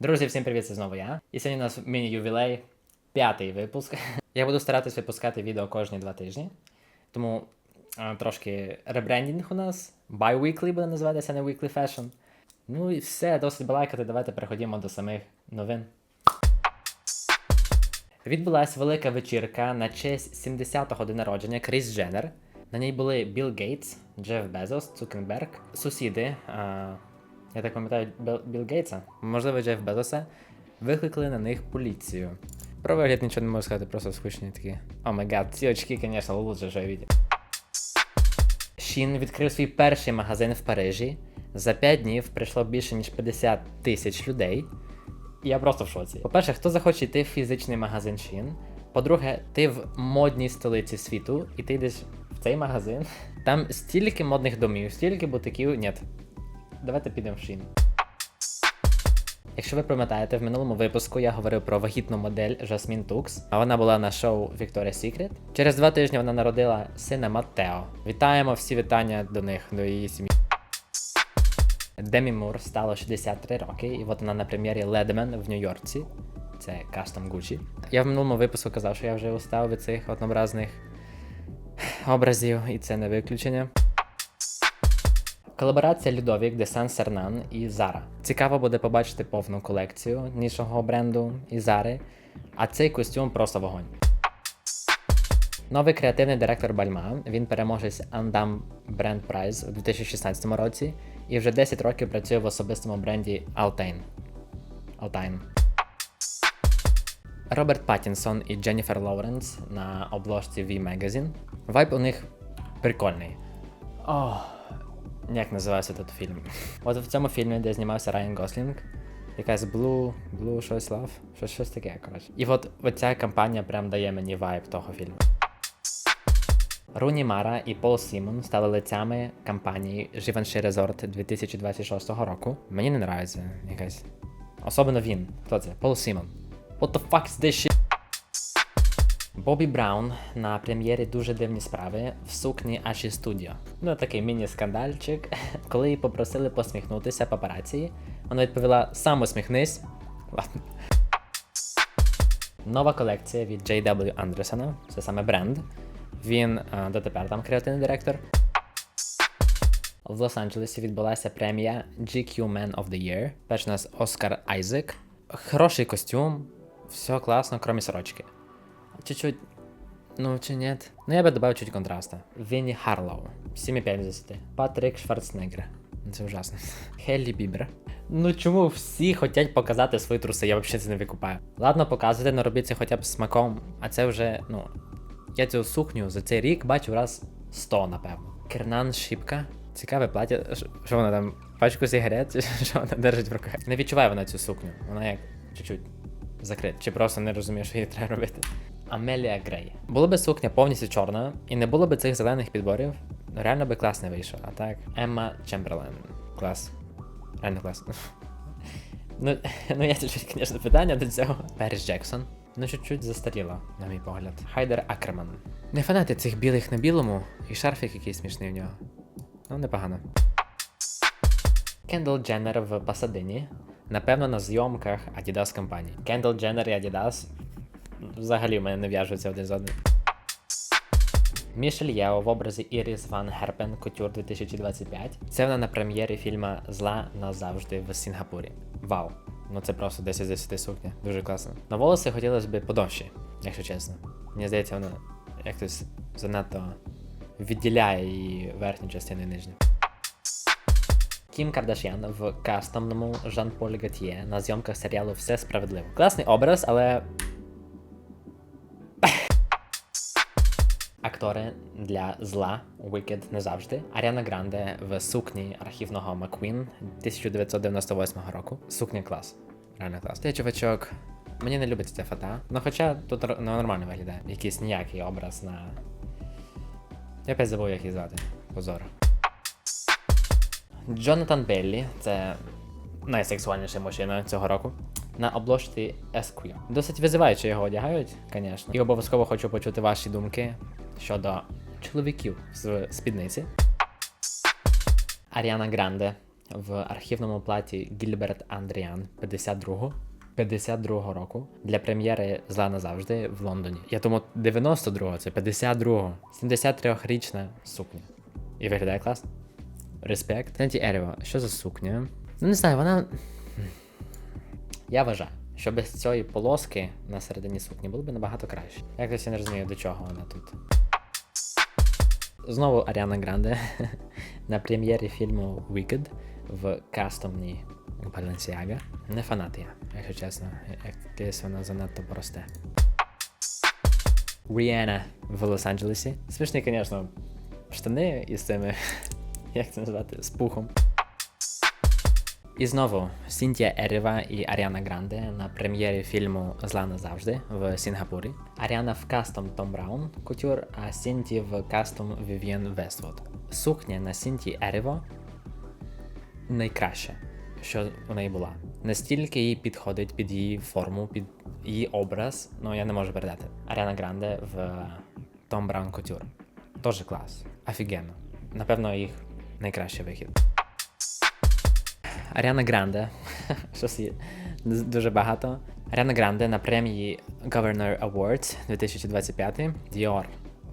Друзі, всім привіт, це знову я. І сьогодні у нас міні-ювілей, п'ятий випуск. Я буду старатись випускати відео кожні два тижні. Тому трошки ребрендінг у нас. Bi-weekly буде називатися, не weekly fashion. Ну і все, досить балакати. Давайте переходимо до самих новин. Відбулася велика вечірка на честь 70-го дня народження Кріс Дженнер. На ній були Білл Гейтс, Джеф Безос, Цукенберг, сусіди. А, я так пам'ятаю Білл Гейтса, можливо, Джеф Безоса, викликали на них поліцію. Про вигляд нічого не можу сказати, просто скучні такі. О май гад, ці очки, звісно, лучше, що я бачив. Шін відкрив свій перший магазин в Парижі. За 5 днів прийшло більше ніж 50 тисяч людей. Я просто в шоці. По-перше, хто захоче йти в фізичний магазин Shein? По-друге, ти в модній столиці світу, і ти йдеш в цей магазин. Там стільки модних домів, стільки бутиків. Ні. Давайте підемо в Shein. Якщо ви пам'ятаєте, в минулому випуску я говорив про вагітну модель Жасмін Тукс, а вона була на шоу Victoria's Secret. Через два тижні вона народила сина Маттео. Вітаємо всі вітання до них, до її сім'ї. Демі Мур стало 63 роки, і от вона на прем'єрі Ледмен в Нью-Йорці. Це кастом Gucci. Я в минулому випуску казав, що я вже устав від цих однообразних образів, і це не виключення. Колаборація Людовік де Сан Сернан і Зара. Цікаво буде побачити повну колекцію нішого бренду і Зари, а цей костюм просто вогонь. Новий креативний директор Бальма. Він переможець Андам Бренд Прайз у 2016 році і вже 10 років працює в особистому бренді Altain. Altain. Роберт Паттінсон і Дженніфер Лоуренс на обложці V Magazine. Вайб у них прикольний. О, як називався тут фільм? От в цьому фільмі, де знімався Райан Гослінг, якась Blue, Blue щось Love, щось, щось таке, коротше. І от оця кампанія прям дає мені вайб того фільму. Руні Мара і Пол Сімон стали лицями кампанії Givenchy Resort 2026 року. Мені не нравиться якась. Особливо він. Хто це? Пол Сімон. What the fuck is this shit? Бобі Браун на прем'єрі дуже дивні справи в сукні Аші Studio. Ну, такий міні-скандальчик. Коли її попросили посміхнутися папараці, вона відповіла: сам усміхнись. Нова колекція від J.W. Андерсона, це саме бренд. Він дотепер там креативний директор. В Лос-Анджелесі відбулася премія GQ Man of the Year. Перший у нас Оскар Айзек. Хороший костюм, все класно, кроме сорочки. Чуть-чуть. Ну, чи нет? Ну, я бы добавил чуть контраста. Винни Харлоу. 7,5 з 10. Патрик Шварценеггер. Ну, Це ужасно. Хеллі Бібер. Ну чому всі хочуть показати свої труси? Я взагалі це не викупаю. Ладно, показуйте, але робіть це хоча б смаком, а це вже, ну. Я цю сукню за цей рік бачу раз 100, напевно. Кернан Шіпка. Цікаве плаття. Що вона там? Пачку сигарет? Що вона держить в руках? Не відчуває вона цю сукню. Вона як чуть-чуть закрита. Чи просто не розуміє, що їй треба робити. Амелія Грей. Була би сукня повністю чорна, і не було би цих зелених підборів. Реально би клас не вийшов. А так, Емма Чемберлен. Клас. Реально клас. Ну, ну є чуть-чуть, звісно, питання до цього. Періс Джексон. Ну, чуть-чуть застаріла, на мій погляд. Хайдер Акерман. Не фанати цих білих на білому, і шарфік якийсь смішний в нього. Ну, непогано. Кендall Дженнер в Пасадині. Напевно, на зйомках Adidas компанії. Кендall Дженнер і Adidas взагалі в мене не в'яжуться один з одним. Мішель Єо в образі Іріс Ван Герпен Кутюр 2025. Це вона на прем'єрі фільма Зла назавжди в Сінгапурі. Вау! Ну це просто 10 з 10 сукня. Дуже класно. На волоси хотілося б подовші, якщо чесно. Мені здається, вона якось занадто відділяє її верхню частину і нижню. Кім Кардашян в кастомному Жан-Поль Гатьє на зйомках серіалу Все справедливо. Класний образ, але. Актори для зла Wicked не завжди. Аріана Гранде в сукні архівного Маквін 1998 року. Сукня клас. Реально клас. Ти чувачок. Мені не любиться ця фата. Ну хоча тут ну, нормально виглядає. Якийсь ніякий образ на. Я опять забув, як її звати. Позор. Джонатан Беллі, це найсексуальніший мужчина цього року. На обложці SQ. Досить визиваюче його одягають, звісно. І обов'язково хочу почути ваші думки щодо чоловіків з спідниці. Аріана Гранде в архівному платі Гільберт Андріан 52 52 року для прем'єри Зла назавжди в Лондоні. Я думаю, 92-го, це 52-го. 73-річна сукня. І виглядає класно. Респект. Сенті Еріво, що за сукня? Ну не знаю, вона. Я вважаю, що без цієї полоски на середині сукні було б набагато краще. Якось я не розумію, до чого вона тут. Знову Аріана Гранде на прем'єрі фільму Wicked в кастомній Balenciaga. Не фанат я, якщо чесно. Якесь воно занадто просте. Ріана в Лос-Анджелесі. Смішні, звісно, штани із цими, як це назвати, з пухом. І знову Сінтія Еріва і Аріана Гранде на прем'єрі фільму Зла назавжди в Сінгапурі. Аріана в кастом Том Браун кутюр, а Сінті в кастом Вів'єн Вествуд. Сукня на Сінті Еріво найкраще, що у неї була. Настільки їй підходить під її форму, під її образ. Ну я не можу передати. Аріана Гранде в Том Браун Кутюр. Тоже клас. Офігенно. Напевно, їх найкращий вихід. Аріана Гранде. Щось є дуже багато. Аріана Гранде на премії Governor Awards 2025, Dior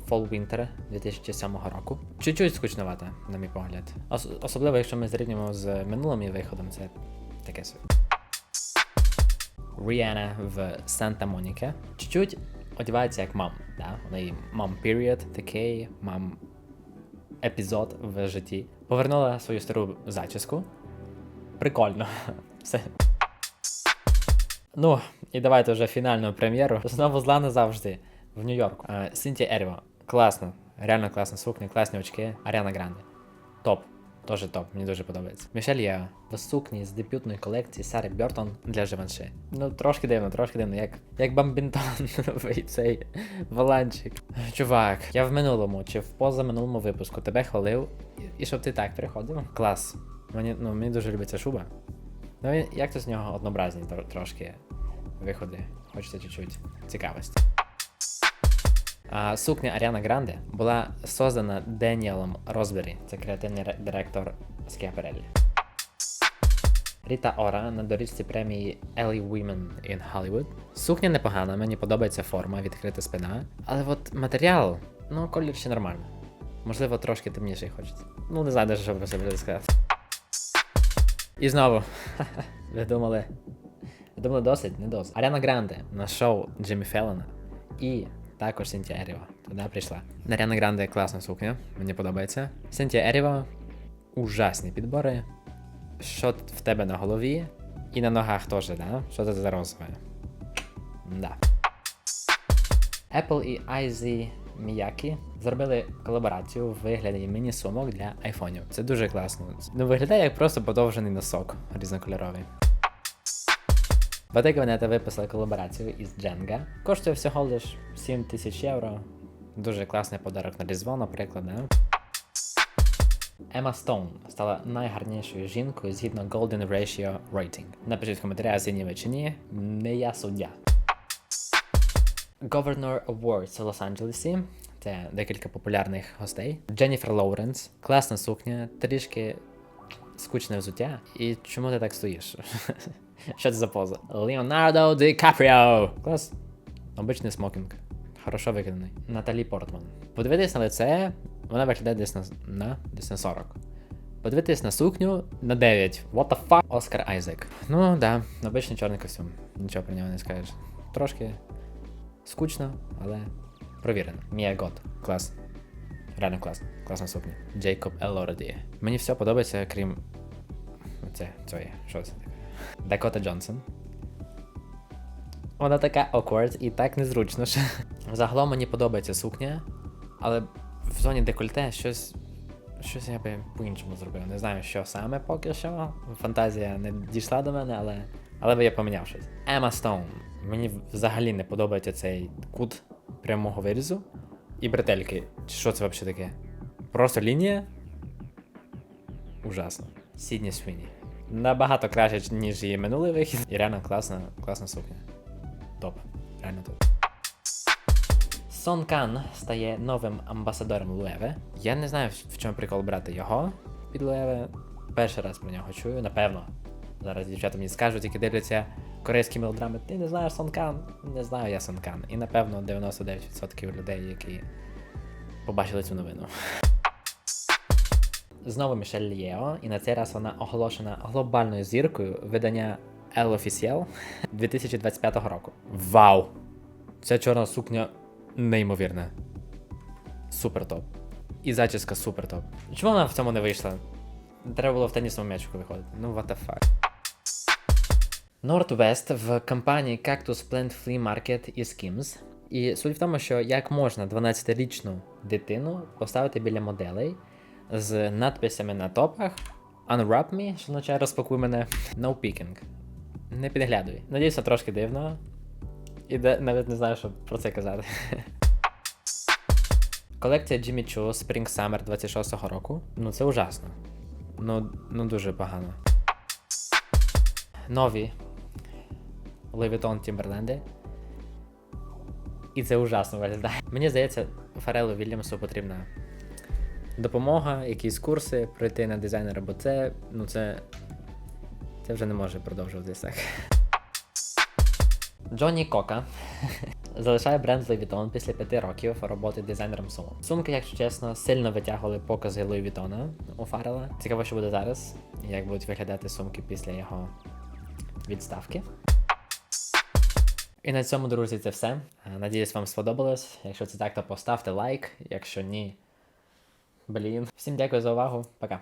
Fall Winter 2007 року. Чуть-чуть скучновато, на мій погляд. Ос- особливо, якщо ми зрівнюємо з минулим її виходом, це таке собі. Ріана в Санта Моніка. Чуть-чуть одягається як мам. Да? У неї мам period, такий мам епізод в житті. Повернула свою стару зачіску. Прикольно. Все. Ну, і давайте вже фінальну прем'єру. Знову зла назавжди в Нью-Йорку. Е, Синтія Еріво. Класно. Реально класна сукня, класні очки. Аріана Гранде. Топ. Тоже топ, мені дуже подобається. Мішель Єва в сукні з дебютної колекції Сари Бьортон для Живанши. Ну, трошки дивно, трошки дивно, як, як бамбінтон цей воланчик. Чувак, я в минулому чи в позаминулому випуску тебе хвалив, і щоб ти так приходив. Клас. Мені, ну, мені дуже любиться шуба. Ну, як то з нього однообразні тро- трошки виходи. Хочеться чуть-чуть цікавості. А, сукня Аріана Гранде була создана Деніелом Розбері, це креативний директор Schiaparelli. Ріта Ора на доріжці премії Ellie Women in Hollywood. Сукня непогана, мені подобається форма, відкрита спина. Але от матеріал, ну, колір ще нормально. Можливо, трошки темніший хочеться. Ну, не знаю, навіть, що про себе сказати. І знову. Ви думали. Ви думали, досить? Не досить. Аріана Гранде на шоу Джиммі Феллона і також Синтія Еріва. Туди прийшла. Аріана Гранде класна сукня, мені подобається. Синтія Еріва ужасні підбори. Що в тебе на голові і на ногах теж, да? Що це за розове? Да. Apple і IZ Miyake зробили колаборацію в вигляді міні-сумок для айфонів. Це дуже класно. Ну, виглядає як просто подовжений носок різнокольоровий. Bottega Veneta виписали колаборацію із Jenga. Коштує всього лиш 7 тисяч євро. Дуже класний подарок на Різдво, наприклад. Ема Стоун стала найгарнішою жінкою згідно Golden Ratio Rating. Напишіть в коментарях, згідні ви чи ні. Не я суддя. Governor Awards в Лос-Анджелесі. Це декілька популярних гостей. Дженніфер Лоуренс. Класна сукня, трішки скучне взуття. І чому ти так стоїш? Що це за поза? Леонардо Ді Капріо! Клас. Обичний смокінг. Хорошо виконаний. Наталі Портман. Подивитись на лице, вона виглядає десь на, на, десь на 40. Подивитись на сукню на 9. What the fuck? Оскар Айзек. Ну да, обичний чорний костюм. Нічого про нього не скажеш. Трошки скучно, але провірено. Мія Гот. Клас. Реально клас. Класна сукня. Джейкоб Елорді. Мені все подобається, крім. Оце, цієї. Що це таке? Дакота Джонсон. Вона така awkward і так незручно. що- Загалом мені подобається сукня, але в зоні декольте щось. Щось я би по-іншому зробив. Не знаю, що саме поки що. Фантазія не дійшла до мене, але. Але би я поміняв щось. Ема Стоун. Мені взагалі не подобається цей кут прямого вирізу. І бретельки. Що це взагалі таке? Просто лінія? Ужасно. Сідні Свіні. Набагато краще, ніж її минулий вихід. І реально класна, класна сукня. Топ. Реально топ. Сон Кан стає новим амбасадором Луеве. Я не знаю, в чому прикол брати його під Луеве. перший раз про нього чую, напевно. Зараз дівчата мені скажуть, які дивляться корейські мелодрами. Ти не знаєш Сонкан? Не знаю я Сонкан. І напевно 99% людей, які побачили цю новину. Знову Мішель Лєо, і на цей раз вона оголошена глобальною зіркою видання El Officiel 2025 року. Вау! Ця чорна сукня неймовірна. Супер топ. І зачіска супер топ. Чому вона в цьому не вийшла? Треба було в тенісному м'ячику виходити. Ну, what the fuck. Northwest в компанії Cactus Plant Flea Market і Skims. І суть в тому, що як можна 12-річну дитину поставити біля моделей з надписями на топах Unwrap me, що означає розпакуй мене, No Picking. Не підглядуй. Надіюся, трошки дивно. І де, навіть не знаю, що про це казати. Колекція Jimmy Choo Spring Summer 26-го року. Ну це ужасно. Ну, ну дуже погано. Нові Vuitton Timberland. І це ужасно виглядає. Мені здається, Фарелу Вільямсу потрібна допомога, якісь курси пройти на дизайнера, бо це, ну це. Це вже не може продовжуватися так. Джонні Кока залишає бренд Louis Vuitton після п'яти років роботи дизайнером сумок. Сумки, якщо чесно, сильно витягували покази Louis Vuitton у Фарела. Цікаво, що буде зараз, як будуть виглядати сумки після його відставки. І на цьому, друзі, це все. Е, Надіюсь, вам сподобалось. Якщо це так, то поставте лайк. Якщо ні. Блін. Всім дякую за увагу. Пока.